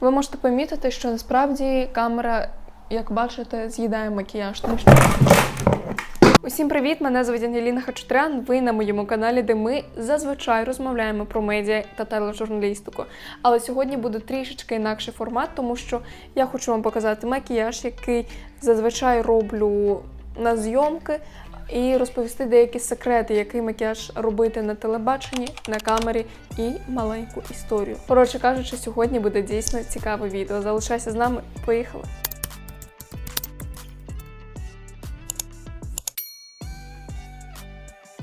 Ви можете помітити, що насправді камера, як бачите, з'їдає макіяж, тому що. Усім привіт! Мене звуть Ангеліна Хачатрян. Ви на моєму каналі, де ми зазвичай розмовляємо про медіа та тележурналістику. Але сьогодні буде трішечки інакший формат, тому що я хочу вам показати макіяж, який зазвичай роблю на зйомки, і розповісти деякі секрети, який макіяж робити на телебаченні, на камері і маленьку історію. Коротше кажучи, сьогодні буде дійсно цікаве відео. Залишайся з нами, поїхали!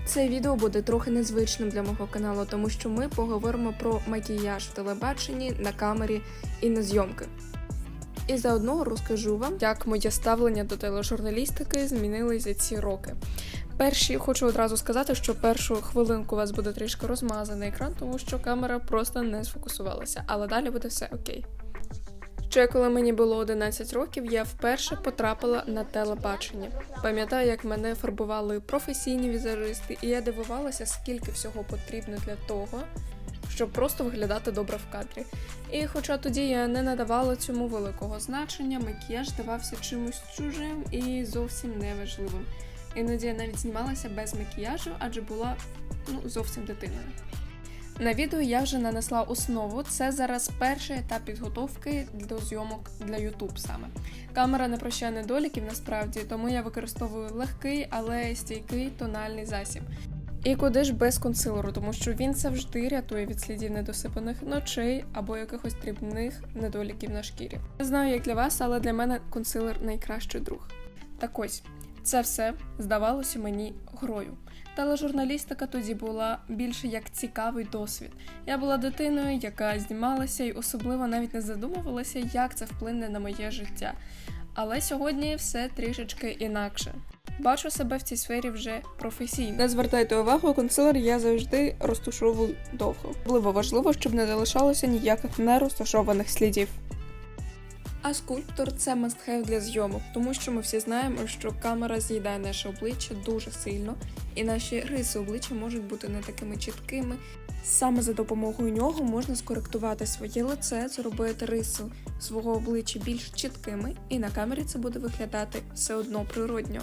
Це відео буде трохи незвичним для мого каналу, тому що ми поговоримо про макіяж в телебаченні, на камері і на зйомки. І заодно розкажу вам, як моє ставлення до тележурналістики змінилось за ці роки. Перші хочу одразу сказати, що першу хвилинку у вас буде трішки розмазаний екран, тому що камера просто не сфокусувалася, але далі буде все окей. Ще коли мені було 11 років, я вперше потрапила на телебачення. Пам'ятаю, як мене фарбували професійні візажисти, і я дивувалася, скільки всього потрібно для того, щоб просто виглядати добре в кадрі. І хоча тоді я не надавала цьому великого значення, макіяж здавався чимось чужим і зовсім неважливим. Іноді я навіть знімалася без макіяжу, адже була ну, зовсім дитиною. На відео я вже нанесла основу. Це зараз перший етап підготовки до зйомок для YouTube саме. Камера не прощає недоліків насправді, тому я використовую легкий, але стійкий тональний засіб. І куди ж без консилеру, тому що він завжди рятує від слідів недосипаних ночей або якихось дрібних недоліків на шкірі. Не знаю, як для вас, але для мене консилер найкращий друг. Так ось, це все здавалося мені грою. Тележурналістика тоді була більше як цікавий досвід. Я була дитиною, яка знімалася і особливо навіть не задумувалася, як це вплине на моє життя. Але сьогодні все трішечки інакше. Бачу себе в цій сфері вже професійно. Не звертайте увагу, консилер я завжди розташовую довго. Особливо важливо, щоб не залишалося ніяких нерозташованих слідів. А скульптор це мастхев для зйомок, тому що ми всі знаємо, що камера з'їдає наше обличчя дуже сильно, і наші риси обличчя можуть бути не такими чіткими. Саме за допомогою нього можна скоректувати своє лице, зробити риси свого обличчя більш чіткими, і на камері це буде виглядати все одно природньо.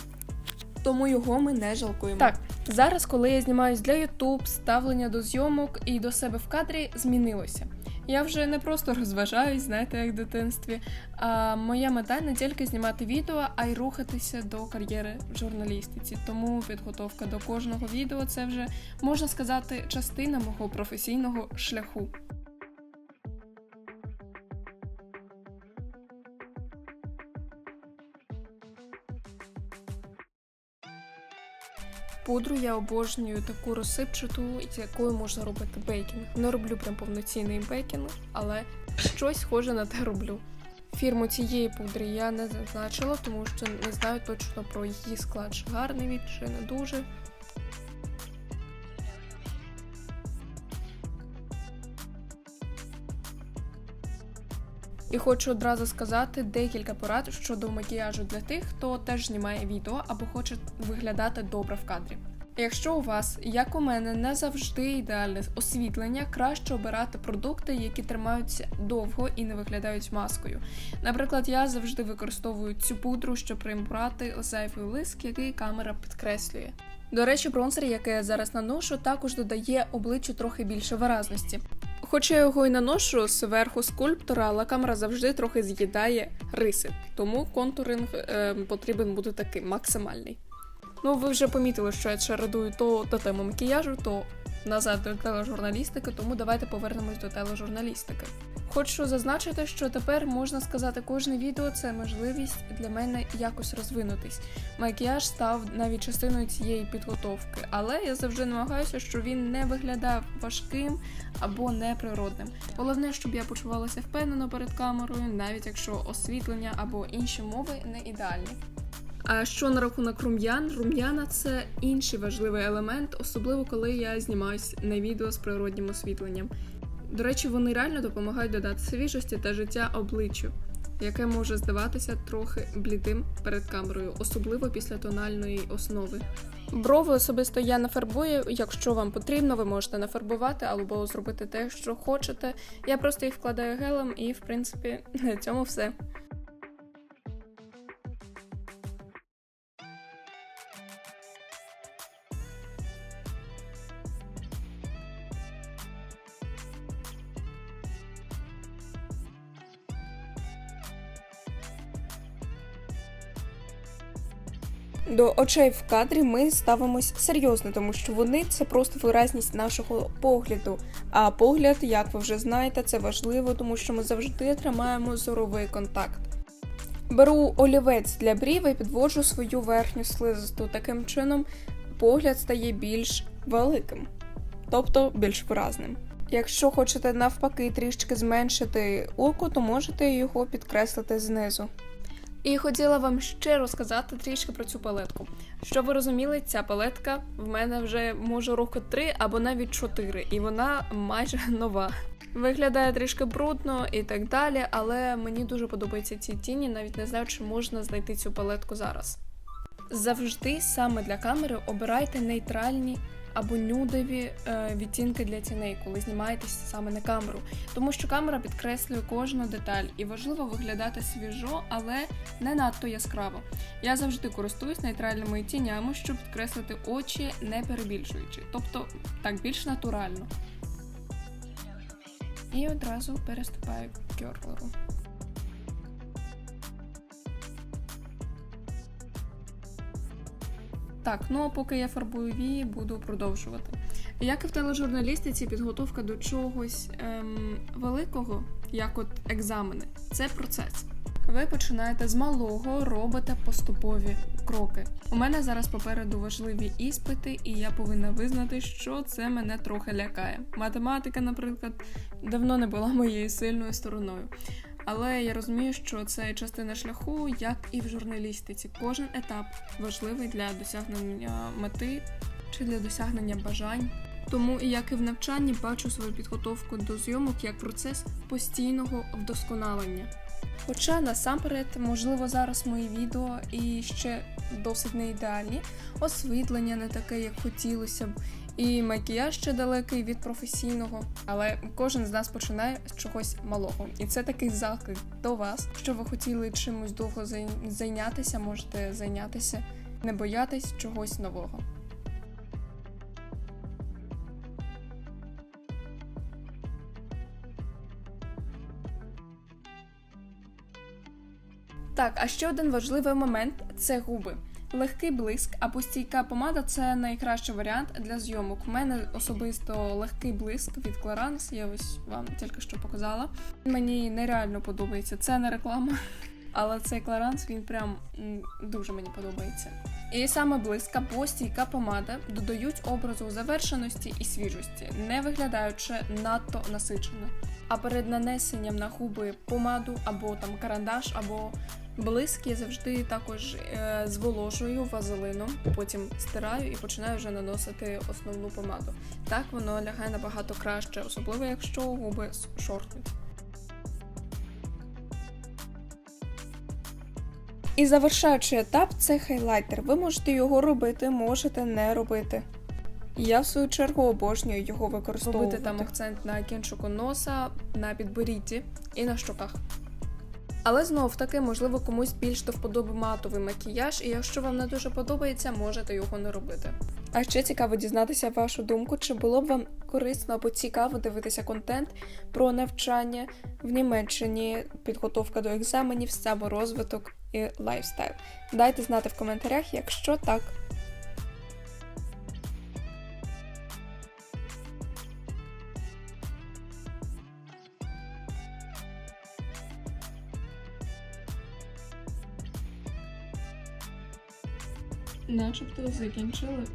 Тому його ми не жалкуємо. Так, зараз, коли я знімаюсь для YouTube, ставлення до зйомок і до себе в кадрі змінилося. Я вже не просто розважаюсь, знаєте, як в дитинстві. А моя мета не тільки знімати відео, а й рухатися до кар'єри в журналістиці. Тому підготовка до кожного відео це вже можна сказати частина мого професійного шляху. Пудру я обожнюю таку розсипчату, з якою можна робити бейкінг. Не роблю прям повноцінний бейкінг, але щось схоже на те роблю. Фірму цієї пудри я не зазначила, тому що не знаю точно про її склад. Чи гарний він, чи не дуже. І хочу одразу сказати декілька порад щодо макіяжу для тих, хто теж знімає відео або хоче виглядати добре в кадрі. Якщо у вас, як у мене, не завжди ідеальне освітлення, краще обирати продукти, які тримаються довго і не виглядають маскою. Наприклад, я завжди використовую цю пудру, щоб прибрати зайвий лиск, який камера підкреслює. До речі, бронзер, який я зараз наношу, також додає обличчю трохи більше виразності. Хоча я його й наношу зверху скульптора, але камера завжди трохи з'їдає риси, тому контуринг е, потрібен буде такий максимальний. Ну, ви вже помітили, що я чередую то до теми макіяжу, то назад до тележурналістики, тому давайте повернемось до тележурналістики. Хочу зазначити, що тепер можна сказати, кожне відео це можливість для мене якось розвинутись. Макіяж став навіть частиною цієї підготовки, але я завжди намагаюся, щоб він не виглядав важким або неприродним. Головне, щоб я почувалася впевнено перед камерою, навіть якщо освітлення або інші мови не ідеальні. А що на рахунок рум'ян? Рум'яна це інший важливий елемент, особливо коли я знімаюсь на відео з природнім освітленням. До речі, вони реально допомагають додати свіжості та життя обличчю. яке може здаватися трохи блідим перед камерою, особливо після тональної основи. Брови особисто я нафарбую. Якщо вам потрібно, ви можете нафарбувати або зробити те, що хочете. Я просто їх вкладаю гелем, і в принципі на цьому все. До очей в кадрі ми ставимось серйозно, тому що вони це просто виразність нашого погляду. А погляд, як ви вже знаєте, це важливо, тому що ми завжди тримаємо зоровий контакт. Беру олівець для брів і підводжу свою верхню слизисту. Таким чином погляд стає більш великим, тобто більш виразним. Якщо хочете навпаки трішки зменшити око, то можете його підкреслити знизу. І хотіла вам ще розказати трішки про цю палетку. Щоб ви розуміли, ця палетка в мене вже може роки три або навіть чотири, і вона майже нова. Виглядає трішки брудно і так далі, але мені дуже подобаються ці тіні, навіть не знаю, чи можна знайти цю палетку зараз. Завжди саме для камери обирайте нейтральні або нюдові е, відтінки для тіней, коли знімаєтесь саме на камеру, тому що камера підкреслює кожну деталь, і важливо виглядати свіжо, але не надто яскраво. Я завжди користуюсь нейтральними тінями, щоб підкреслити очі, не перебільшуючи, тобто так більш натурально. І одразу переступаю к кьорлеру. Так, ну поки я фарбую вії, буду продовжувати. Як і в тележурналістиці, підготовка до чогось ем, великого, як от екзамени, це процес. Ви починаєте з малого, робите поступові кроки. У мене зараз попереду важливі іспити, і я повинна визнати, що це мене трохи лякає. Математика, наприклад, давно не була моєю сильною стороною. Але я розумію, що це частина шляху, як і в журналістиці. Кожен етап важливий для досягнення мети чи для досягнення бажань. Тому і як і в навчанні бачу свою підготовку до зйомок як процес постійного вдосконалення. Хоча насамперед, можливо, зараз мої відео і ще досить не ідеальні, освітлення не таке, як хотілося б, і макіяж ще далекий від професійного, але кожен з нас починає з чогось малого. І це такий заклик до вас. що ви хотіли чимось довго зайнятися, можете зайнятися, не боятись чогось нового. Так, а ще один важливий момент це губи. Легкий блиск або стійка помада це найкращий варіант для зйомок. У мене особисто легкий блиск від Clarins, я ось вам тільки що показала. Мені нереально подобається. Це не реклама, але цей Clarins, він прям дуже мені подобається. І саме блиск або стійка помада додають образу завершеності і свіжості, не виглядаючи надто насичено. А перед нанесенням на губи помаду або там карандаш, або блиск я завжди також е, зволожую вазелином, потім стираю і починаю вже наносити основну помаду. Так воно лягає набагато краще, особливо якщо губи шоркнуть. І завершаючий етап це хайлайтер. Ви можете його робити, можете не робити. Я в свою чергу обожнюю його використовувати. Робити там акцент на кінчику носа, на підборідді і на щоках. Але знов таки, можливо, комусь більш до вподоби матовий макіяж, і якщо вам не дуже подобається, можете його не робити. А ще цікаво дізнатися вашу думку, чи було б вам корисно або цікаво дивитися контент про навчання в Німеччині, підготовка до екзаменів, саморозвиток і лайфстайл. Дайте знати в коментарях, якщо так. Начебто закінчили.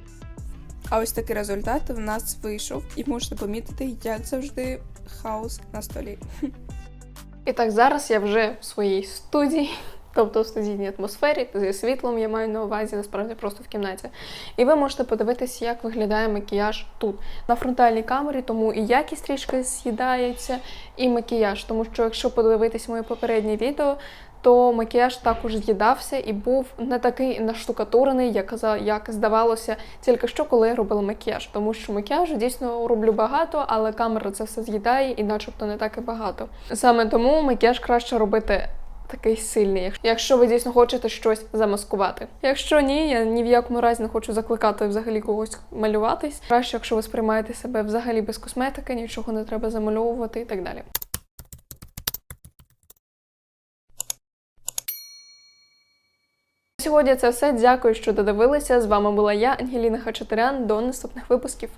А ось такий результат в нас вийшов, і можете помітити, як завжди, хаос на столі. І так, зараз я вже в своїй студії. Тобто в студійній атмосфері, зі світлом я маю на увазі, насправді просто в кімнаті. І ви можете подивитися, як виглядає макіяж тут на фронтальній камері, тому і якість трішки з'їдається, і макіяж. Тому що, якщо подивитись моє попереднє відео, то макіяж також з'їдався і був не такий наштукатурений, як, як здавалося тільки що, коли я робила макіяж. Тому що макіяжу дійсно роблю багато, але камера це все з'їдає і начебто не так і багато. Саме тому макіяж краще робити. Такий сильний, якщо ви дійсно хочете щось замаскувати. Якщо ні, я ні в якому разі не хочу закликати взагалі когось малюватись. Краще, якщо ви сприймаєте себе взагалі без косметики, нічого не треба замальовувати і так далі. Сьогодні це все. Дякую, що додивилися. З вами була я, Ангеліна Хачатурян. До наступних випусків.